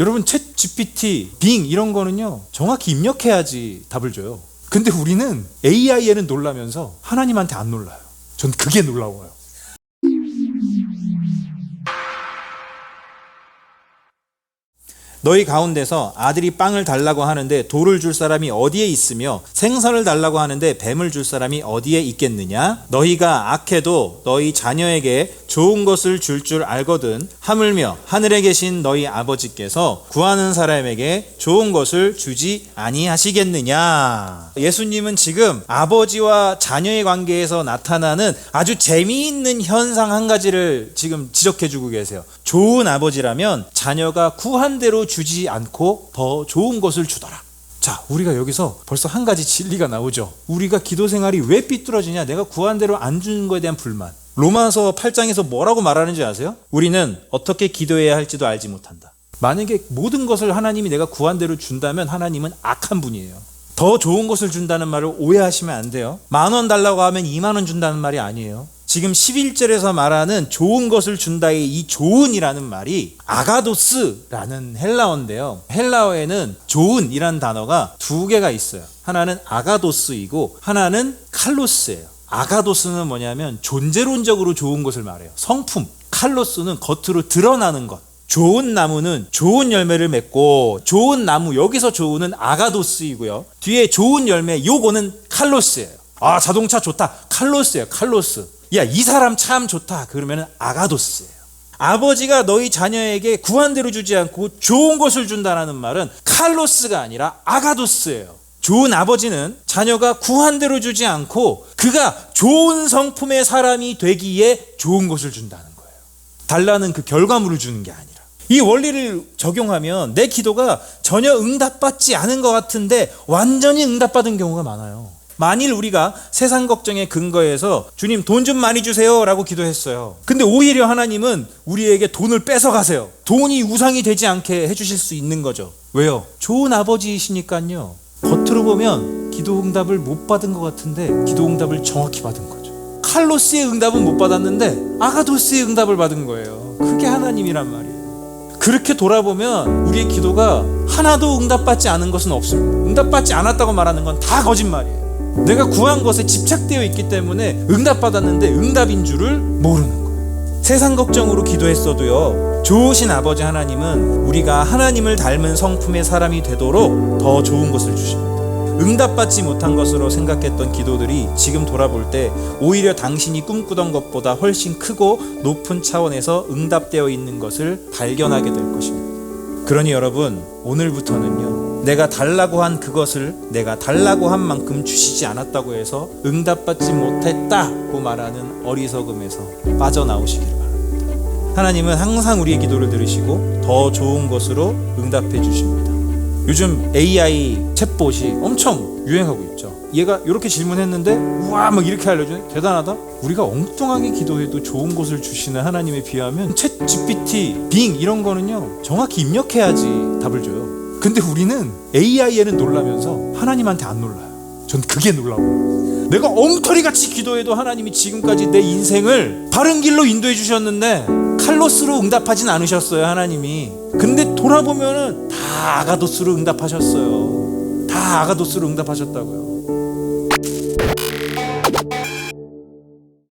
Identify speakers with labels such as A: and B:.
A: 여러분 챗 GPT, 빙 이런 거는요 정확히 입력해야지 답을 줘요. 근데 우리는 AI에는 놀라면서 하나님한테 안 놀라요. 전 그게 놀라워요. 너희 가운데서 아들이 빵을 달라고 하는데 돌을 줄 사람이 어디에 있으며 생선을 달라고 하는데 뱀을 줄 사람이 어디에 있겠느냐? 너희가 악해도 너희 자녀에게 좋은 것을 줄줄 알거든 하물며 하늘에 계신 너희 아버지께서 구하는 사람에게 좋은 것을 주지 아니하시겠느냐? 예수님은 지금 아버지와 자녀의 관계에서 나타나는 아주 재미있는 현상 한 가지를 지금 지적해 주고 계세요. 좋은 아버지라면 자녀가 구한 대로 주지 않고 더 좋은 것을 주더라. 자, 우리가 여기서 벌써 한 가지 진리가 나오죠. 우리가 기도 생활이 왜 삐뚤어지냐? 내가 구한 대로 안 주는 거에 대한 불만. 로마서 8장에서 뭐라고 말하는지 아세요? 우리는 어떻게 기도해야 할지도 알지 못한다. 만약에 모든 것을 하나님이 내가 구한 대로 준다면 하나님은 악한 분이에요. 더 좋은 것을 준다는 말을 오해하시면 안 돼요. 만 원 달라고 하면 2만 원 준다는 말이 아니에요. 지금 11절에서 말하는 좋은 것을 준다의 이 좋은이라는 말이 아가도스라는 헬라어인데요. 헬라어에는 좋은이라는 단어가 두 개가 있어요. 하나는 아가도스이고 하나는 칼로스예요. 아가도스는 뭐냐면 존재론적으로 좋은 것을 말해요. 성품. 칼로스는 겉으로 드러나는 것. 좋은 나무는 좋은 열매를 맺고 좋은 나무 여기서 좋은은 아가도스이고요. 뒤에 좋은 열매 요거는 칼로스예요. 아 자동차 좋다. 칼로스예요. 칼로스. 야 이 사람 참 좋다. 그러면 아가도스예요. 아버지가 너희 자녀에게 구한 대로 주지 않고 좋은 것을 준다라는 말은 칼로스가 아니라 아가도스예요. 좋은 아버지는 자녀가 구한 대로 주지 않고 그가 좋은 성품의 사람이 되기에 좋은 것을 준다는 거예요. 달라는 그 결과물을 주는 게 아니라. 이 원리를 적용하면 내 기도가 전혀 응답받지 않은 것 같은데 완전히 응답받은 경우가 많아요. 만일 우리가 세상 걱정의 근거에서 주님 돈 좀 많이 주세요 라고 기도했어요. 근데 오히려 하나님은 우리에게 돈을 뺏어가세요. 돈이 우상이 되지 않게 해주실 수 있는 거죠. 왜요? 좋은 아버지이시니까요. 겉으로 보면 기도 응답을 못 받은 것 같은데 기도 응답을 정확히 받은 거죠. 칼로스의 응답은 못 받았는데 아가도스의 응답을 받은 거예요. 그게 하나님이란 말이에요. 그렇게 돌아보면 우리의 기도가 하나도 응답받지 않은 것은 없습니다. 응답받지 않았다고 말하는 건 다 거짓말이에요. 내가 구한 것에 집착되어 있기 때문에 응답받았는데 응답인 줄을 모르는 거예요. 세상 걱정으로 기도했어도요. 좋으신 아버지 하나님은 우리가 하나님을 닮은 성품의 사람이 되도록 더 좋은 것을 주십니다. 응답받지 못한 것으로 생각했던 기도들이 지금 돌아볼 때 오히려 당신이 꿈꾸던 것보다 훨씬 크고 높은 차원에서 응답되어 있는 것을 발견하게 될 것입니다. 그러니 여러분, 오늘부터는요, 내가 달라고 한 그것을 내가 달라고 한 만큼 주시지 않았다고 해서 응답받지 못했다고 말하는 어리석음에서 빠져나오시기를 바랍니다. 하나님은 항상 우리의 기도를 들으시고 더 좋은 것으로 응답해 주십니다. 요즘 AI 챗봇이 엄청 유행하고 있죠. 얘가 이렇게 질문했는데 우와 막 이렇게 알려주네 대단하다. 우리가 엉뚱하게 기도해도 좋은 것을 주시는 하나님에 비하면 챗 GPT, 빙 이런 거는요 정확히 입력해야지 답을 줘요. 근데 우리는 AI에는 놀라면서 하나님한테 안 놀라요. 전 그게 놀라워요. 내가 엉터리 같이 기도해도 하나님이 지금까지 내 인생을 바른 길로 인도해 주셨는데 칼로스로 응답하진 않으셨어요 하나님이. 근데 돌아보면은 다 아가도스로 응답하셨어요. 다 아가도스로 응답하셨다고요.